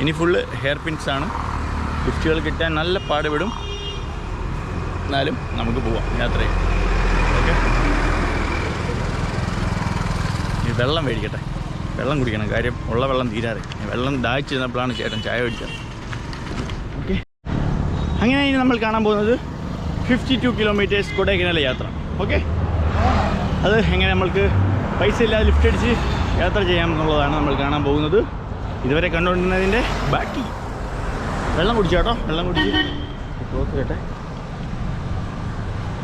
ഇനി full hair pins ആണ്. ഗിഫ്റ്റുകൾ കിട്ടാൻ നല്ല പാടുപെടും. എന്നാലും നമുക്ക് പോവാം. യാത്ര ചെയ്യാം വെള്ളം മേടിക്കട്ടെ. വെള്ളം കുടിക്കണം. കാര്യം ഉള്ള വെള്ളം തീരാറ് വെള്ളം ദാഹിച്ചിരുന്നപ്പോഴാണ് ചേട്ടൻ ചായ മേടിച്ചത്. അങ്ങനെ ഇനി നമ്മൾ കാണാൻ പോകുന്നത് ഫിഫ്റ്റി ടു കിലോമീറ്റേഴ്സ് കൊടൈക്കനാലെ യാത്ര. ഓക്കെ അത് എങ്ങനെ നമ്മൾക്ക് പൈസ ഇല്ലാതെ ലിഫ്റ്റ് അടിച്ച് യാത്ര ചെയ്യാം എന്നുള്ളതാണ് നമ്മൾ കാണാൻ പോകുന്നത്. ഇതുവരെ കണ്ടുകൊണ്ടിരുന്നതിന്റെ ബാക്കി. വെള്ളം കുടിച്ചോട്ടോ വെള്ളം കുടിച്ച്.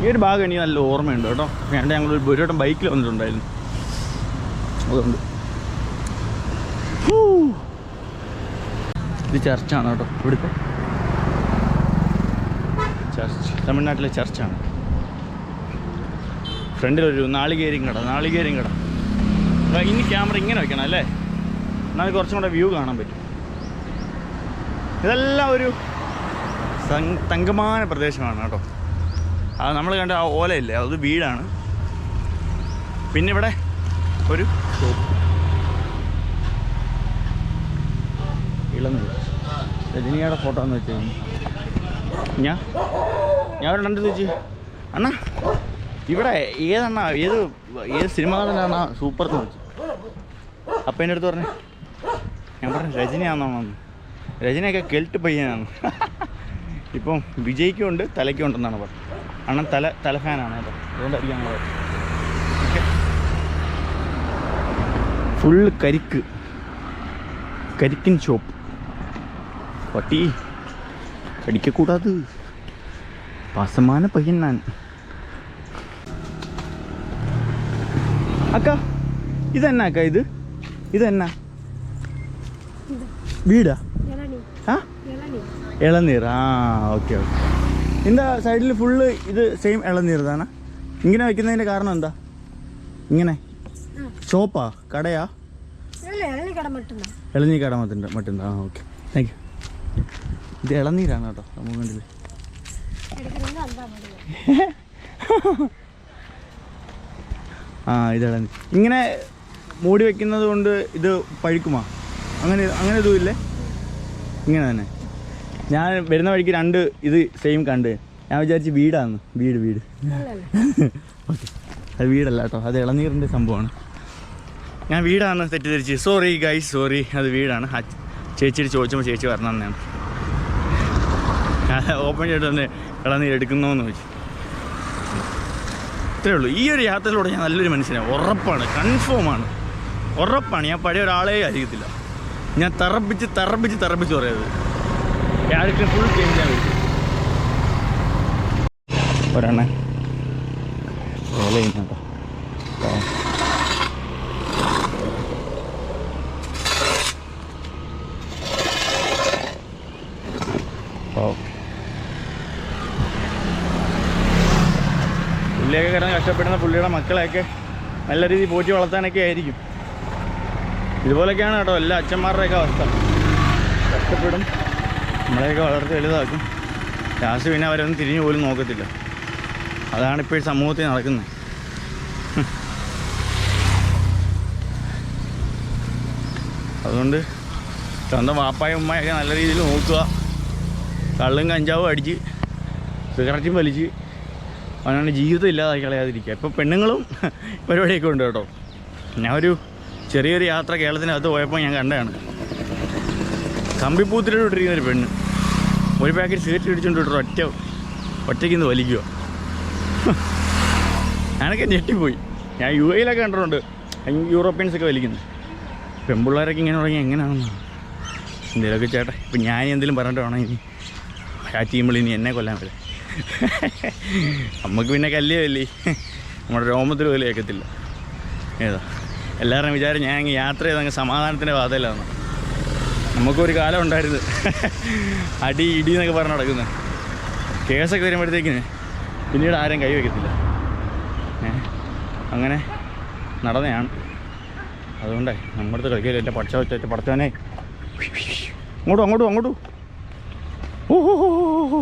ഈ ഒരു ഭാഗം എനിക്ക് നല്ല ഓർമ്മയുണ്ട് കേട്ടോ. വേണ്ട ഞങ്ങൾ ഒരു വട്ടം ബൈക്കിൽ വന്നിട്ടുണ്ടായിരുന്നു. അതുകൊണ്ട്. ഇത് ചർച്ചാണ് കേട്ടോ. ഇവിടുത്തെ ചർച്ച് തമിഴ്നാട്ടിലെ ചർച്ചാണ്. ഫ്രണ്ടിലൊരു നാളികേരിയും കട നാളികേരിയും കട. ഇനി ക്യാമറ ഇങ്ങനെ വെക്കണം അല്ലേ? എന്നാൽ കുറച്ചും കൂടെ വ്യൂ കാണാൻ പറ്റും. ഇതെല്ലാം ഒരു തങ്കമാന പ്രദേശമാണ് കേട്ടോ. അത് നമ്മൾ കണ്ട ആ ഓലയില്ലേ? അത് വീടാണ്. പിന്നെ ഇവിടെ ഒരു ഷോപ്പ് ഇളനീർ. രജനിയുടെ ഫോട്ടോ എന്ന് വെച്ച് ഞാൻ ഞാൻ കണ്ടത് വെച്ച് അണ്ണാ ഇവിടെ ഏതെണ്ണ ഏത് ഏത് സിനിമ നടനാണ് സൂപ്പർ എന്ന് വെച്ചു അപ്പം എന്റെ അടുത്ത് പറഞ്ഞു ഞാൻ പറഞ്ഞു രജനിയാണെന്നാണ് രജനിയൊക്കെ കെൽട്ട് പയ്യനാണ്. ഇപ്പം വിജയ്ക്കും ഉണ്ട് തലയ്ക്കും ഉണ്ടെന്നാണ് പറഞ്ഞത്. അണ്ണൻ തല തല ഫാനാണ് കേട്ടോ. അതുകൊണ്ടായിരിക്കും ഞങ്ങൾ ഫുള്ള് കരിക്ക്. കരിക്കിൻ ഷോപ്പ് പട്ടി. அடிக்கக்கூடாது பாசமான பையன் நான் அக்கா இது என்ன அக்கா இது இது என்ன வீடா ஆ இளநீர் ஆ ஓகே ஓகே இந்த സൈഡിൽ ഫുള്ള് ഇത് സെയിം ഇളനീർ ഇതാണ് ഇങ്ങനെ വെക്കുന്നതിൻ്റെ കാരണം എന്താ ഇങ്ങനെ ഷോപ്പാ കടയാ ഇളനീ കട മറ്റുണ്ടാ ഇളനീ കട മറ്റുണ്ടാ മറ്റുണ്ടാ ആ ഓക്കെ താങ്ക് യു ഇത് ഇളനീരാണ് കേട്ടോ നമുക്ക് കണ്ടില്ല ആ ഇത് ഇളനീർ ഇങ്ങനെ മൂടി വെക്കുന്നത് കൊണ്ട് ഇത് പഴുക്കുമോ? അങ്ങനെ അങ്ങനെ ഇതുമില്ലേ ഇങ്ങനെ തന്നെ. ഞാൻ വരുന്ന വഴിക്ക് രണ്ട് ഇത് സെയിം കണ്ട്. ഞാൻ വിചാരിച്ച് വീടാന്ന്. വീട് വീട്. ഓക്കെ. അത് വീടല്ല കേട്ടോ അത് ഇളനീറിന്റെ സംഭവമാണ്. ഞാൻ വീടാന്ന് തെറ്റിദ്ധരിച്ച് സോറി ഗൈസ് സോറി അത് വീടാണ്. ചേച്ചിയുടെ ചോദിച്ചപ്പോൾ ചേച്ചി പറഞ്ഞു തന്നെയാണ് ഓപ്പൺ ചെയ്തിട്ട് തന്നെ ഇളനീർ എടുക്കുന്നോന്ന് ചോദിച്ചു ഇത്രയേ ഉള്ളൂ. ഈ ഒരു യാത്രയിലൂടെ ഞാൻ നല്ലൊരു മനുഷ്യനാണ് ഉറപ്പാണ്. കൺഫേമാണ് ഉറപ്പാണ്. ഞാൻ പഴയ ഒരാളെ ആയിരിക്കത്തില്ല. ഞാൻ തറപ്പിച്ച് തറപ്പിച്ച് തറപ്പിച്ച് പറയത് ക്യാരക്ടർ ഫുൾ ചേഞ്ച് പറ്റും ഒരെണ്ണ ചെയ്യുന്നുണ്ടോ പുള്ളിയൊക്കെ കിടന്ന് കഷ്ടപ്പെടുന്ന പുള്ളിയുടെ മക്കളെയൊക്കെ നല്ല രീതിയിൽ പോറ്റി വളർത്താനൊക്കെ ആയിരിക്കും. ഇതുപോലൊക്കെയാണ് കേട്ടോ എല്ലാ അച്ഛന്മാരുടെയൊക്കെ അവസ്ഥ. കഷ്ടപ്പെടും. നമ്മളെയൊക്കെ വളർത്തി വലുതാക്കും. ലാസ്റ്റ് പിന്നെ അവരൊന്നും തിരിഞ്ഞു പോലും നോക്കത്തില്ല. അതാണ് ഇപ്പോൾ ഈ സമൂഹത്തിൽ നടക്കുന്നത്. അതുകൊണ്ട് സ്വന്തം വാപ്പായും ഉമ്മയൊക്കെ നല്ല രീതിയിൽ നോക്കുക. കള്ളും കഞ്ചാവും അടിച്ച് സിഗരറ്റും വലിച്ച് അവനവന്റെ ജീവിതം ഇല്ലാതായി കളയാതിരിക്കുക. ഇപ്പോൾ പെണ്ണുങ്ങളും പരിപാടിയൊക്കെ ഉണ്ട് കേട്ടോ. ഞാൻ ഒരു ചെറിയൊരു യാത്ര കേരളത്തിനകത്ത് പോയപ്പോൾ ഞാൻ കണ്ടതാണ്. കമ്പിപ്പൂത്തിലോട്ട് ഇട്ടിരിക്കുന്ന ഒരു പെണ്ണ്. ഒരു പാക്കറ്റ് സിഗരറ്റ് ഇടിച്ചുകൊണ്ട് വിട്ടു ഒറ്റ ഒറ്റയ്ക്ക് ഇന്ന് വലിക്കുക. ഞാനൊക്കെ ഞെട്ടിപ്പോയി. ഞാൻ യു എയിലൊക്കെ കണ്ടിട്ടുണ്ട് യൂറോപ്യൻസൊക്കെ വലിക്കുന്നത് പെൺപിള്ളേരൊക്കെ ഇങ്ങനെ തുടങ്ങി എങ്ങനെയാണെന്ന് എന്തെങ്കിലുമൊക്കെ ചേട്ടാ ഇപ്പം ഞാൻ എന്തെങ്കിലും പറഞ്ഞിട്ട് വേണം ഇനി. ആ ടീമിൽ ഇനി എന്നെ കൊല്ലാൻ വരെ. നമുക്ക് പിന്നെ കല്യല്ലേ നമ്മുടെ രോമത്തിൽ പോലും ഏക്കത്തില്ല. ഏതാ? എല്ലാവരുടെയും വിചാരം ഞാൻ അങ്ങ് യാത്ര ചെയ്ത് അങ്ങ് സമാധാനത്തിന്റെ വാതയിലാണ് നമുക്കൊരു കാലം ഉണ്ടായിരുന്നു. അടി ഇടി എന്നൊക്കെ പറഞ്ഞ് നടക്കുന്നത് കേസൊക്കെ വരുമ്പോഴത്തേക്കിന് പിന്നീട് ആരും കൈ വയ്ക്കത്തില്ല അങ്ങനെ നടന്നതാണ്. അതുകൊണ്ടേ നമ്മുടെ അടുത്ത് കളിക്കില്ല എന്റെ പഠിച്ച വെച്ച പഠിച്ചവനെ അങ്ങോട്ടും അങ്ങോട്ടും അങ്ങോട്ടും. ഓ ഹോ ഹോ ഹോ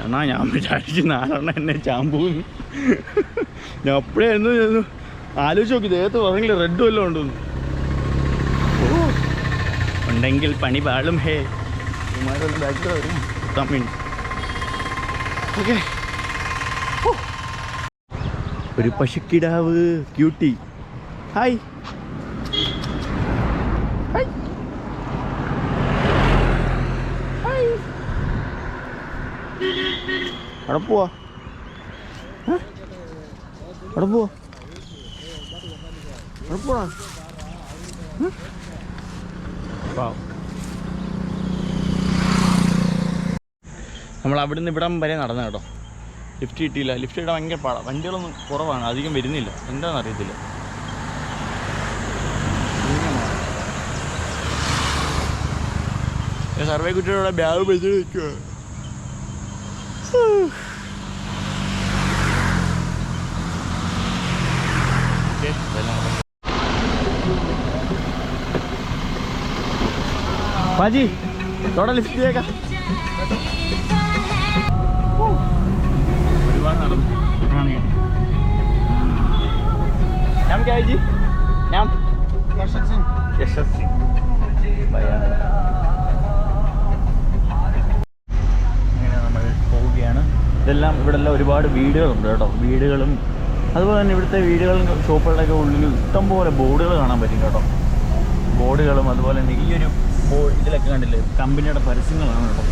എന്നാ ഞാൻ വിചാരിച്ചു നാലെണ്ണം എന്നെ ചാമ്പൂ ഞാൻ അപ്പഴേ എന്ന് ചെന്നു ആലോചിച്ച് നോക്കി ദേഹത്ത് പറഞ്ഞില്ല റെഡ് വല്ലതും ഉണ്ടെന്ന് ഉണ്ടെങ്കിൽ പണി പാളും ഹേ. ഒരു പശുക്കിടാവ് ക്യൂട്ടി ഹായ് ഹായ് അവിടെ പോവാ? അവിടെ പോവാ അവിടെ പോവാ നമ്മൾ അവിടെ അവിടുന്ന് ഇവിടം വരെ നടന്നു കേട്ടോ. ലിഫ്റ്റ് കിട്ടിയില്ല. ലിഫ്റ്റ് ഇടാൻ ഭയങ്കര പാടാണ് വണ്ടികളൊന്നും കുറവാണ്. അധികം വരുന്നില്ല. എന്താണെന്ന് അറിയത്തില്ല. സർവേ കുട്ടിയുടെ ബാഗ് വെച്ച് നിൽക്കുക Pode ir. Dora ele pega. Não quer ir? Não. Deixa assim. Deixa assim. Vai, vai, vai. ഇതെല്ലാം ഇവിടെ എല്ലാം ഒരുപാട് വീടുകളുണ്ട് കേട്ടോ. വീടുകളും അതുപോലെ തന്നെ ഇവിടുത്തെ വീടുകളും ഷോപ്പുകളുടെയൊക്കെ ഉള്ളിൽ ഇഷ്ടംപോലെ ബോർഡുകൾ കാണാൻ പറ്റും കേട്ടോ. ബോർഡുകളും അതുപോലെ തന്നെ ഈ ഒരു ഇതിലൊക്കെ കണ്ടില്ലേ? കമ്പനിയുടെ പരസ്യങ്ങളാണ് കേട്ടോ.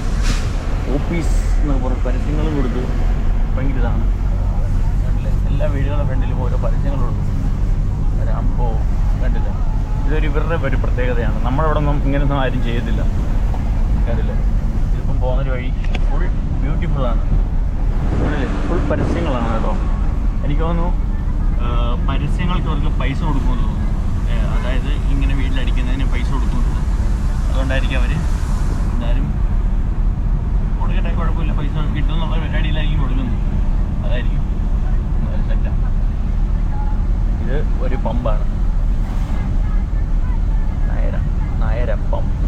ഓഫീസ് എന്നൊക്കെ പറഞ്ഞ പരസ്യങ്ങളും കൊടുത്ത് ഭയങ്കര ഇതാണ്. കണ്ടില്ലേ? എല്ലാ വീടുകളുടെ ഫ്രണ്ടിലും ഓരോ പരസ്യങ്ങളുണ്ട്. രാംപോ കണ്ടില്ല? ഇതൊരു ഇവരുടെ ഒരു പ്രത്യേകതയാണ്. നമ്മളവിടെ ഒന്നും ഇങ്ങനെയൊന്നും ആരും ചെയ്യത്തില്ല. കണ്ടില്ലേ? ഇതിപ്പം പോകുന്നൊരു വഴി ഫുൾ ബ്യൂട്ടിഫുള്ളാണ് ഫുൾ പരസ്യങ്ങളാണ് കേട്ടോ. എനിക്ക് തോന്നുന്നു പരസ്യങ്ങൾക്ക് അവർക്ക് പൈസ കൊടുക്കുമെന്ന് തോന്നുന്നു. അതായത് ഇങ്ങനെ വീട്ടിലടിക്കുന്നതിന് പൈസ കൊടുക്കുമെന്ന് തോന്നുന്നു. അതുകൊണ്ടായിരിക്കും അവർ എന്തായാലും കൊടുക്കട്ടെ കുഴപ്പമില്ല. പൈസ കിട്ടുമെന്നുള്ള പരിപാടിയിലായിരിക്കും കൊടുക്കുന്നത്. അതായിരിക്കും. ഇത് ഒരു പമ്പാണ്. നായര നായര പമ്പ്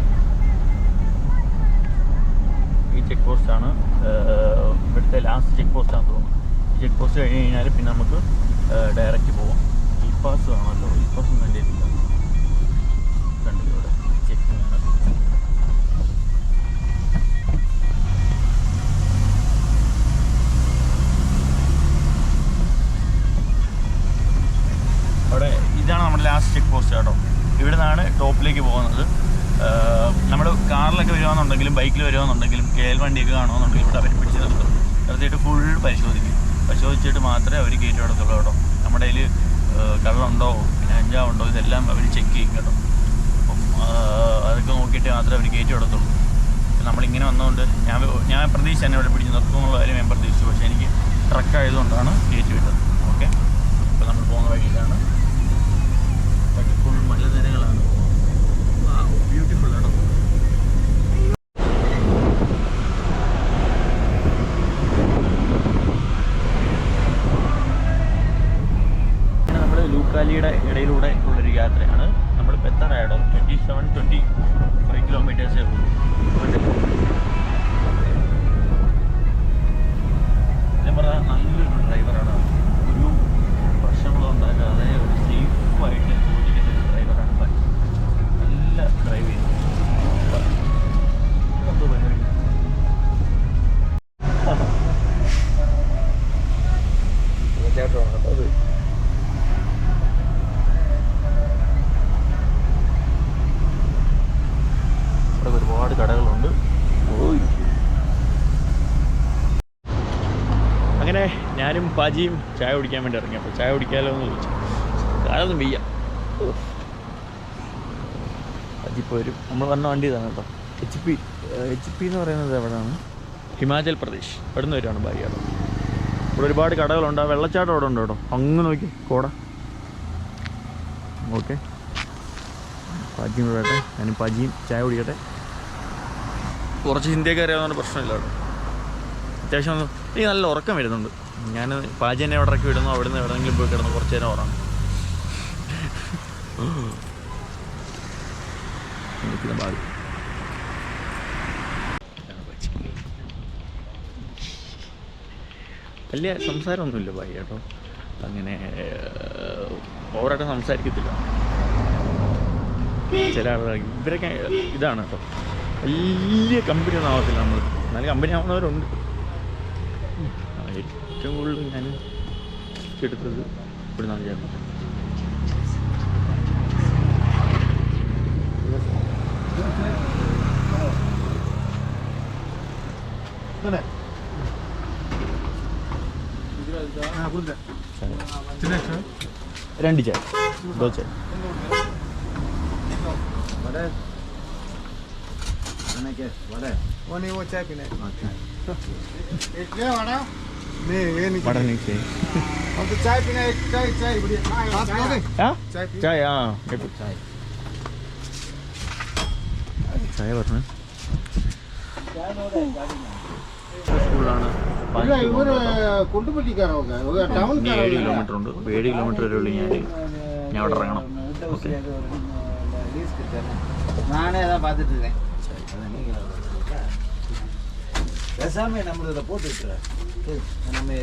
ഈ ചെക്ക് പോസ്റ്റാണ് ഇവിടുത്തെ ലാസ്റ്റ് ചെക്ക് പോസ്റ്റാണെന്ന് തോന്നുന്നു. ചെക്ക് പോസ്റ്റ് കഴിഞ്ഞ് കഴിഞ്ഞാൽ പിന്നെ നമുക്ക് ഡയറക്റ്റ് പോവാം. ഈ പാസ് ആണല്ലോ ഈ പാസ് ഒന്നും എന്റെ ഇല്ല അവിടെ ഇതാണ് നമ്മുടെ ലാസ്റ്റ് ചെക്ക് പോസ്റ്റ് കേട്ടോ. ഇവിടെ നിന്നാണ് ടോപ്പിലേക്ക് പോകുന്നത്. കാറിലൊക്കെ വരുവാന്നുണ്ടെങ്കിലും ബൈക്കിൽ വരുവാണെന്നുണ്ടെങ്കിലും കേൽ വണ്ടിയൊക്കെ കാണുമെന്നുണ്ടെങ്കിൽ അവർ പിടിച്ച് നിർത്തും. നിർത്തിയിട്ട് ഫുൾ പരിശോധിക്കും. പരിശോധിച്ചിട്ട് മാത്രമേ അവർ കയറ്റി വിടത്തുള്ളൂ കേട്ടോ. നമ്മുടെ കയ്യിൽ കള്ളുണ്ടോ പിന്നെ അഞ്ചാവുണ്ടോ ഇതെല്ലാം അവർ ചെക്ക് ചെയ്യും കേട്ടോ. അപ്പം അതൊക്കെ നോക്കിയിട്ട് മാത്രമേ അവർ കയറ്റി വിടത്തുള്ളൂ. നമ്മളിങ്ങനെ വന്നതുകൊണ്ട് ഞാൻ ഞാൻ പ്രതീക്ഷ തന്നെ ഇവിടെ പിടിച്ച് നിർത്തും എന്നുള്ള കാര്യം ഞാൻ പ്രതീക്ഷിച്ചു. പക്ഷേ എനിക്ക് ട്രക്ക് ആയതുകൊണ്ടാണ് കയറ്റി വിട്ടത്. ഓക്കെ? അപ്പോൾ നമ്മൾ പോകുന്ന വഴിയിലാണ്. ഫുൾ മലനിരകളാണ് ബ്യൂട്ടിഫുൾ ആണോ. ഞാനും പാജിയും ചായ കുടിക്കാൻ വേണ്ടി ഇറങ്ങി. അപ്പോൾ ചായ കുടിക്കാമല്ലോ എന്ന് ചോദിച്ചു. കാലൊന്നും വയ്യ. അതിപ്പോൾ വരും നമ്മൾ വന്ന വണ്ടി ഇതാണ് കേട്ടോ. എച്ച് പി എച്ച് പി എന്ന് പറയുന്നത് എവിടെയാണ്? ഹിമാചൽ പ്രദേശ്. ഇവിടെ നിന്ന് വരുവാണ് ഭാര്യ ഇവിടെ ഒരുപാട് കടകളുണ്ട്. ആ വെള്ളച്ചാട്ടം അവിടെ ഉണ്ട് കേട്ടോ. അങ്ങ് നോക്കി. കോട. ഓക്കെ. പാജിയും കൂടെ വരട്ടെ. ഞാനും പാജിയും ചായ കുടിക്കട്ടെ. കുറച്ച് ഹിന്ദിയൊക്കെ അറിയാവുന്ന പ്രശ്നമില്ല കേട്ടോ. അത്യാവശ്യം എനിക്ക് നല്ല ഉറക്കം വരുന്നുണ്ട്. ഞാൻ പാചകം അവിടെ ഇറക്കി വിടുന്നു. അവിടെ നിന്ന് എവിടെയെങ്കിലും പോയി കിടന്നു കുറച്ച് നേരം ഉറങ്ങും. വലിയ സംസാരമൊന്നുമില്ല ഭായി കേട്ടോ. അങ്ങനെ ഓവറായിട്ട് സംസാരിക്കത്തില്ല. ചില ആളുകൾ ഇവരൊക്കെ ഇതാണ് കേട്ടോ. വലിയ കമ്പനി ഒന്നും ആവത്തില്ല നമ്മൾ എന്നാലും കമ്പനി ആവുന്നവരുണ്ട്. ഏറ്റവും കൂടുതൽ ഞാൻ എടുത്തത് ഇവിടെ നിന്നാണ് ചേർന്നത് രണ്ട് ചായ ദോ ചായ वो नहीं वो चाय पीना है एक ले वाड़ा नहीं ये नहीं വട നീ ചായ हम तो चाय पीना है एक चाय चाय बढ़िया आप लोगे ആ चाय पी ചായ ആ കേട്ടു ചായ ചായ പറഞ്ഞു സ്കൂളിലാണ് ഇവര് കുണ്ടുപള്ളിക്കാരോ ടൗൺ ഇനി ഏഴ് കിലോമീറ്റർ ഉണ്ട് അപ്പോൾ ഏഴ് കിലോമീറ്റർ വരെ ഉള്ളൂ ഞാൻ ഞാൻ അവിടെ ഇറങ്ങണം ഓക്കെ நானே அதான் பார்த்துட்டு இருக்கேன் பேசாம நம்ம இதை போட்டு விட்டுறேன் நம்ம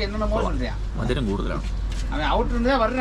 என்னென்னமோ பண்ணுறான் மதுரம் கூடுதலாம் அவன் அவுட்லேருந்தே வர்றேன்.